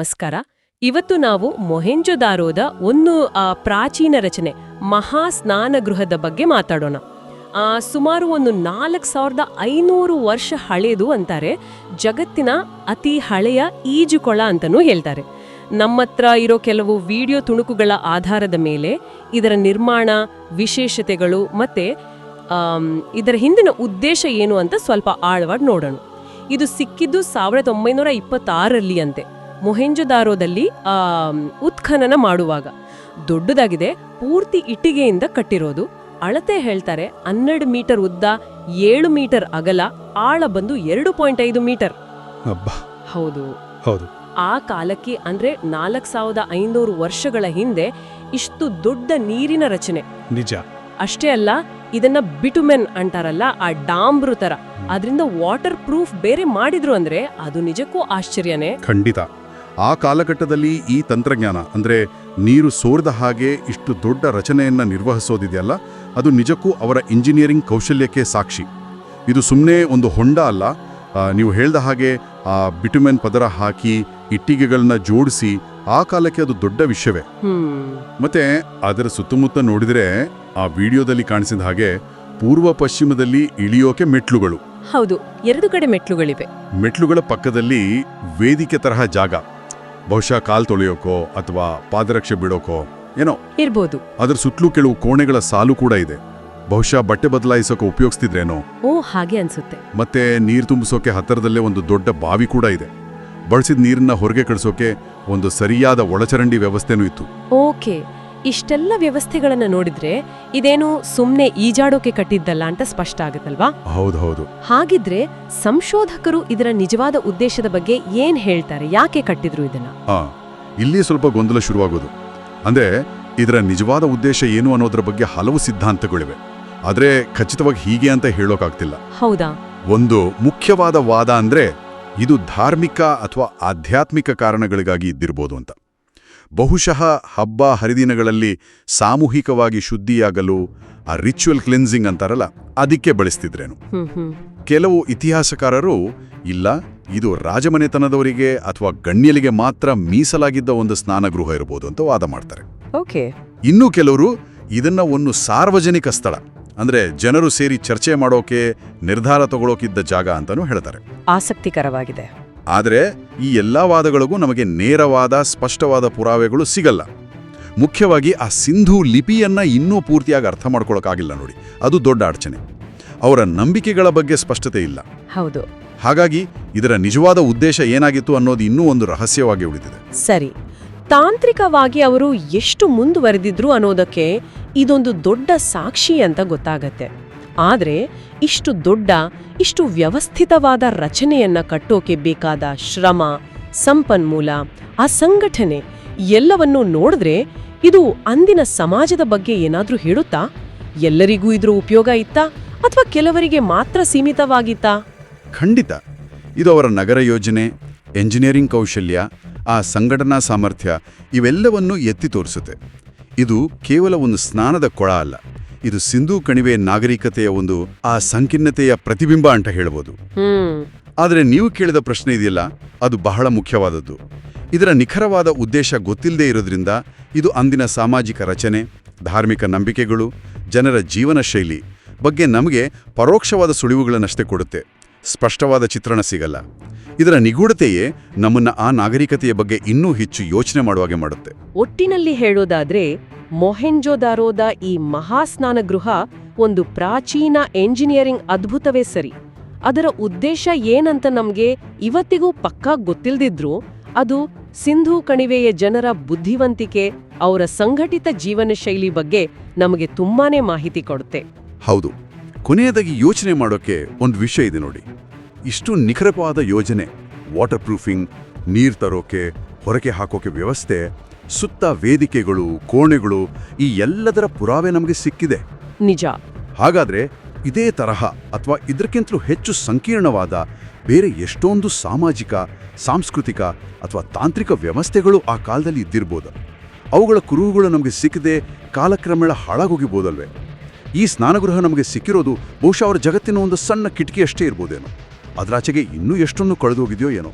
ನಮಸ್ಕಾರ. ಇವತ್ತು ನಾವು ಮೊಹೆಂಜೊದಾರೋದ ಒಂದು ಪ್ರಾಚೀನ ರಚನೆ ಮಹಾ ಸ್ನಾನಗೃಹದ ಬಗ್ಗೆ ಮಾತಾಡೋಣ. ಸುಮಾರು ಒಂದು ನಾಲ್ಕು ಸಾವಿರದ ಐನೂರು ವರ್ಷ ಹಳೆಯದು ಅಂತಾರೆ. ಜಗತ್ತಿನ ಅತಿ ಹಳೆಯ ಈಜುಕೊಳ ಅಂತನೂ ಹೇಳ್ತಾರೆ. ನಮ್ಮತ್ರ ಇರೋ ಕೆಲವು ವಿಡಿಯೋ ತುಣುಕುಗಳ ಆಧಾರದ ಮೇಲೆ ಇದರ ನಿರ್ಮಾಣ, ವಿಶೇಷತೆಗಳು ಮತ್ತೆ ಇದರ ಹಿಂದಿನ ಉದ್ದೇಶ ಏನು ಅಂತ ಸ್ವಲ್ಪ ಆಳವಾಗಿ ನೋಡೋಣ. ಇದು ಸಿಕ್ಕಿದ್ದು ಸಾವಿರದ ಒಂಬೈನೂರ ಇಪ್ಪತ್ತಾರರಲ್ಲಿ ಅಂತೆ. ಮೊಹೆಂಜೊದಾರೋದಲ್ಲಿ ಉತ್ಖನನ ಮಾಡುವಾಗ. ದೊಡ್ಡದಾಗಿದೆ ಪೂರ್ತಿ ಇಟ್ಟಿಗೆಯಿಂದ ಕಟ್ಟಿರೋದು. ಅಳತೆ ಹೇಳ್ತಾರೆ ಹನ್ನೆರಡು ಮೀಟರ್ ಉದ್ದ ಏಳು ಮೀಟರ್ ಅಗಲ ಆಳ ಬಂದು ಎರಡು ಪಾಯಿಂಟ್ ಐದು ಮೀಟರ್. ಅಬ್ಬಾ. ಹೌದು. ಹೌದು. ಆ ಕಾಲಕ್ಕೆ ಅಂದ್ರೆ ನಾಲ್ಕು ಸಾವಿರದ ಐನೂರು ವರ್ಷಗಳ ಹಿಂದೆ ಇಷ್ಟು ದೊಡ್ಡ ನೀರಿನ ರಚನೆ. ನಿಜ. ಅಷ್ಟೇ ಅಲ್ಲ ಇದನ್ನ ಬಿಟುಮೆನ್ ಅಂತಾರಲ್ಲ ಆ ಡಾಂಬ್ರು ತರ. ಅದರಿಂದ ವಾಟರ್ ಪ್ರೂಫ್ ಬೇರೆ ಮಾಡಿದ್ರು ಅಂದ್ರೆ ಅದು ನಿಜಕ್ಕೂ ಆಶ್ಚರ್ಯನೇ. ಖಂಡಿತ. ಆ ಕಾಲಘಟ್ಟದಲ್ಲಿ ಈ ತಂತ್ರಜ್ಞಾನ ಅಂದ್ರೆ ನೀರು ಸೋರಿದ ಹಾಗೆ ಇಷ್ಟು ದೊಡ್ಡ ರಚನೆಯನ್ನ ನಿರ್ವಹಿಸೋದಿದೆಯಲ್ಲ ಅದು ನಿಜಕ್ಕೂ ಅವರ ಇಂಜಿನಿಯರಿಂಗ್ ಕೌಶಲ್ಯಕ್ಕೆ ಸಾಕ್ಷಿ. ಇದು ಸುಮ್ಮನೆ ಒಂದು ಹೊಂಡ ಅಲ್ಲ. ನೀವು ಹೇಳ್ದ ಹಾಗೆ ಆ ಬಿಟುಮೆನ್ ಪದರ ಹಾಕಿ ಇಟ್ಟಿಗೆಗಳನ್ನ ಜೋಡಿಸಿ ಆ ಕಾಲಕ್ಕೆ ಅದು ದೊಡ್ಡ ವಿಷಯವೇ. ಮತ್ತೆ ಅದರ ಸುತ್ತಮುತ್ತ ನೋಡಿದರೆ ಆ ವಿಡಿಯೋದಲ್ಲಿ ಕಾಣಿಸಿದ ಹಾಗೆ ಪೂರ್ವ ಪಶ್ಚಿಮದಲ್ಲಿ ಇಳಿಯೋಕೆ ಮೆಟ್ಲುಗಳು. ಹೌದು ಎರಡು ಕಡೆ ಮೆಟ್ಲುಗಳಿವೆ. ಮೆಟ್ಲುಗಳ ಪಕ್ಕದಲ್ಲಿ ವೇದಿಕೆ ತರಹ ಜಾಗ. ಬಹುಶಃ ಕಾಲ್ ತೊಳೆಯೋಕೋ ಅಥವಾ ಪಾದರಕ್ಷೆ ಬಿಡೋಕೋ ಏನೋ. ಇರ್ಬೋದು. ಅದರ ಸುತ್ತಲೂ ಕೆಲವು ಕೋಣೆಗಳ ಸಾಲು ಕೂಡ ಇದೆ. ಬಹುಶಃ ಬಟ್ಟೆ ಬದಲಾಯಿಸೋಕೆ ಉಪಯೋಗಿಸ್ತಿದ್ರೇನೋ. ಓ ಹಾಗೆ ಅನ್ಸುತ್ತೆ. ಮತ್ತೆ ನೀರು ತುಂಬಿಸೋಕೆ ಹತ್ತಿರದಲ್ಲೇ ಒಂದು ದೊಡ್ಡ ಬಾವಿ ಕೂಡ ಇದೆ. ಬಳಸಿದ ನೀರನ್ನ ಹೊರಗೆ ಕಳಿಸೋಕೆ ಒಂದು ಸರಿಯಾದ ಒಳಚರಂಡಿ ವ್ಯವಸ್ಥೆನೂ ಇತ್ತು. ಓಕೆ. ಇಷ್ಟೆಲ್ಲ ವ್ಯವಸ್ಥೆಗಳನ್ನ ನೋಡಿದ್ರೆ ಇದೇನು ಸುಮ್ನೆ ಈಜಾಡೋಕೆ ಕಟ್ಟಿದ್ದಲ್ಲ ಅಂತ ಸ್ಪಷ್ಟ ಆಗುತ್ತಲ್ವಾ? ಹೌದು ಹೌದು ಹಾಗಿದ್ರೆ ಸಂಶೋಧಕರು ಇದರ ನಿಜವಾದ ಉದ್ದೇಶದ ಬಗ್ಗೆ ಏನ್ ಹೇಳ್ತಾರೆ? ಯಾಕೆ ಕಟ್ಟಿದ್ರು ಇದನ್ನ? ಇಲ್ಲಿ ಸ್ವಲ್ಪ ಗೊಂದಲ ಶುರುವಾಗೋದು. ಅಂದ್ರೆ ಇದರ ನಿಜವಾದ ಉದ್ದೇಶ ಏನು ಅನ್ನೋದ್ರ ಬಗ್ಗೆ ಹಲವು ಸಿದ್ಧಾಂತಗಳಿವೆ. ಆದ್ರೆ ಖಚಿತವಾಗಿ ಹೀಗೆ ಅಂತ ಹೇಳೋಕಾಗ್ತಿಲ್ಲ. ಹೌದಾ? ಒಂದು ಮುಖ್ಯವಾದ ವಾದ ಅಂದ್ರೆ ಇದು ಧಾರ್ಮಿಕ ಅಥವಾ ಆಧ್ಯಾತ್ಮಿಕ ಕಾರಣಗಳಿಗಾಗಿ ಇದ್ದಿರ್ಬೋದು ಅಂತ. ಬಹುಶಃ ಹಬ್ಬ ಹರಿದಿನಗಳಲ್ಲಿ ಸಾಮೂಹಿಕವಾಗಿ ಶುದ್ಧಿಯಾಗಲು ಆ ರಿಚುವಲ್ ಕ್ಲಿನ್ಸಿಂಗ್ ಅಂತಾರಲ್ಲ ಅದಕ್ಕೆ ಬಳಸ್ತಿದ್ರೇನು? ಕೆಲವು ಇತಿಹಾಸಕಾರರು ಇಲ್ಲ ಇದು ರಾಜಮನೆತನದವರಿಗೆ ಅಥವಾ ಗಣ್ಯಲಿಗೆ ಮಾತ್ರ ಮೀಸಲಾಗಿದ್ದ ಒಂದು ಸ್ನಾನಗೃಹ ಇರಬಹುದು ಅಂತ ವಾದ ಮಾಡ್ತಾರೆ. ಇನ್ನು ಕೆಲವರು ಇದನ್ನ ಒಂದು ಸಾರ್ವಜನಿಕ ಸ್ಥಳ ಅಂದ್ರೆ ಜನರು ಸೇರಿ ಚರ್ಚೆ ಮಾಡೋಕೆ ನಿರ್ಧಾರ ತಗೊಳ್ಳೋಕಿದ್ದ ಜಾಗ ಅಂತಾನೂ ಹೇಳ್ತಾರೆ. ಆಸಕ್ತಿಕರವಾಗಿದೆ. ಆದರೆ ಈ ಎಲ್ಲ ವಾದಗಳಿಗೂ ನಮಗೆ ನೇರವಾದ ಸ್ಪಷ್ಟವಾದ ಪುರಾವೆಗಳು ಸಿಗಲ್ಲ. ಮುಖ್ಯವಾಗಿ ಆ ಸಿಂಧೂ ಲಿಪಿಯನ್ನು ಇನ್ನೂ ಪೂರ್ತಿಯಾಗಿ ಅರ್ಥ ಮಾಡ್ಕೊಳಕ್ಕಾಗಿಲ್ಲ ನೋಡಿ. ಅದು ದೊಡ್ಡ ಅಡಚಣೆ. ಅವರ ನಂಬಿಕೆಗಳ ಬಗ್ಗೆ ಸ್ಪಷ್ಟತೆ ಇಲ್ಲ. ಹೌದು. ಹಾಗಾಗಿ ಇದರ ನಿಜವಾದ ಉದ್ದೇಶ ಏನಾಗಿತ್ತು ಅನ್ನೋದು ಇನ್ನೂ ಒಂದು ರಹಸ್ಯವಾಗಿ ಉಳಿದಿದೆ. ಸರಿ. ತಾಂತ್ರಿಕವಾಗಿ ಅವರು ಎಷ್ಟು ಮುಂದುವರೆದಿದ್ರು ಅನ್ನೋದಕ್ಕೆ ಇದೊಂದು ದೊಡ್ಡ ಸಾಕ್ಷಿ ಅಂತ ಗೊತ್ತಾಗತ್ತೆ. ಆದ್ರೆ ಇಷ್ಟು ದೊಡ್ಡ, ಇಷ್ಟು ವ್ಯವಸ್ಥಿತವಾದ ರಚನೆಯನ್ನ ಕಟ್ಟೋಕೆ ಬೇಕಾದ ಶ್ರಮ, ಸಂಪನ್ಮೂಲ, ಆ ಸಂಘಟನೆ ಎಲ್ಲವನ್ನೂ ನೋಡಿದ್ರೆ ಇದು ಅಂದಿನ ಸಮಾಜದ ಬಗ್ಗೆ ಏನಾದರೂ ಹೇಳುತ್ತಾ? ಎಲ್ಲರಿಗೂ ಇದ್ರ ಉಪಯೋಗ ಇತ್ತಾ? ಅಥವಾ ಕೆಲವರಿಗೆ ಮಾತ್ರ ಸೀಮಿತವಾಗಿತ್ತಾ? ಖಂಡಿತ. ಇದು ಅವರ ನಗರ ಯೋಜನೆ, ಎಂಜಿನಿಯರಿಂಗ್ ಕೌಶಲ್ಯ, ಆ ಸಂಘಟನಾ ಸಾಮರ್ಥ್ಯ ಇವೆಲ್ಲವನ್ನೂ ಎತ್ತಿ ತೋರಿಸುತ್ತೆ. ಇದು ಕೇವಲ ಒಂದು ಸ್ನಾನದ ಕೊಳ ಅಲ್ಲ. ಇದು ಸಿಂಧೂ ಕಣಿವೆ ನಾಗರಿಕತೆಯ ಒಂದು ಆ ಸಂಕೀರ್ಣತೆಯ ಪ್ರತಿಬಿಂಬ ಅಂತ ಹೇಳ್ಬೋದು. ಹ್ಮ್. ಆದರೆ ನೀವು ಕೇಳಿದ ಪ್ರಶ್ನೆ ಇದೆಯಲ್ಲ ಅದು ಬಹಳ ಮುಖ್ಯವಾದದ್ದು. ಇದರ ನಿಖರವಾದ ಉದ್ದೇಶ ಗೊತ್ತಿಲ್ಲದೆ ಇರೋದ್ರಿಂದ ಇದು ಅಂದಿನ ಸಾಮಾಜಿಕ ರಚನೆ ಧಾರ್ಮಿಕ ನಂಬಿಕೆಗಳು ಜನರ ಜೀವನ ಶೈಲಿ ಬಗ್ಗೆ ನಮಗೆ ಪರೋಕ್ಷವಾದ ಸುಳಿವುಗಳನ್ನಷ್ಟೇ ಕೊಡುತ್ತೆ. ಸ್ಪಷ್ಟವಾದ ಚಿತ್ರಣ ಸಿಗಲ್ಲ. ಇದರ ನಿಗೂಢತೆಯೇ ನಮ್ಮನ್ನ ಆ ನಾಗರಿಕತೆಯ ಬಗ್ಗೆ ಇನ್ನೂ ಹೆಚ್ಚು ಯೋಚನೆ ಮಾಡುವಾಗೆ ಮಾಡುತ್ತೆ. ಒಟ್ಟಿನಲ್ಲಿ ಹೇಳೋದಾದ್ರೆ ಮೊಹೆಂಜೋದಾರೋದ ಈ ಮಹಾಸ್ನಾನ ಗೃಹ ಒಂದು ಪ್ರಾಚೀನ ಎಂಜಿನಿಯರಿಂಗ್ ಅದ್ಭುತವೇ ಸರಿ. ಅದರ ಉದ್ದೇಶ ಏನಂತ ನಮ್ಗೆ ಇವತ್ತಿಗೂ ಪಕ್ಕಾ ಗೊತ್ತಿಲ್ದಿದ್ರೂ ಅದು ಸಿಂಧೂ ಕಣಿವೆಯ ಜನರ ಬುದ್ಧಿವಂತಿಕೆ ಅವರ ಸಂಘಟಿತ ಜೀವನ ಶೈಲಿ ಬಗ್ಗೆ ನಮಗೆ ತುಂಬಾನೇ ಮಾಹಿತಿ ಕೊಡುತ್ತೆ. ಹೌದು. ಕೊನೆಯದಾಗಿ ಯೋಚನೆ ಮಾಡೋಕೆ ಒಂದು ವಿಷಯ ಇದೆ ನೋಡಿ. ಇಷ್ಟು ನಿಖರವಾದ ಯೋಜನೆ ವಾಟರ್ ಪ್ರೂಫಿಂಗ್ ನೀರ್ ತರೋಕೆ ಹೊರಗೆ ಹಾಕೋಕೆ ವ್ಯವಸ್ಥೆ ಸುತ್ತ ವೇದಿಕೆಗಳು ಕೋಣೆಗಳು ಈ ಎಲ್ಲದರ ಪುರಾವೆ ನಮಗೆ ಸಿಕ್ಕಿದೆ. ನಿಜ. ಹಾಗಾದ್ರೆ ಇದೇ ತರಹ ಅಥವಾ ಇದಕ್ಕಿಂತಲೂ ಹೆಚ್ಚು ಸಂಕೀರ್ಣವಾದ ಬೇರೆ ಎಷ್ಟೊಂದು ಸಾಮಾಜಿಕ ಸಾಂಸ್ಕೃತಿಕ ಅಥವಾ ತಾಂತ್ರಿಕ ವ್ಯವಸ್ಥೆಗಳು ಆ ಕಾಲದಲ್ಲಿ ಇದ್ದಿರ್ಬೋದು. ಅವುಗಳ ಕುರುಹುಗಳು ನಮಗೆ ಸಿಕ್ಕದೆ ಕಾಲಕ್ರಮೇಣ ಹಾಳಾಗೋಗಿಬೋದಲ್ವೇ ಈ ಸ್ನಾನಗೃಹ ನಮಗೆ ಸಿಕ್ಕಿರೋದು ಬಹುಶಃ ಅವರ ಜಗತ್ತಿನ ಒಂದು ಸಣ್ಣ ಕಿಟಕಿಯಷ್ಟೇ ಇರ್ಬೋದೇನೋ. ಅದರಾಚೆಗೆ ಇನ್ನೂ ಎಷ್ಟೊಂದು ಕಳೆದೋಗಿದೆಯೋ ಏನೋ.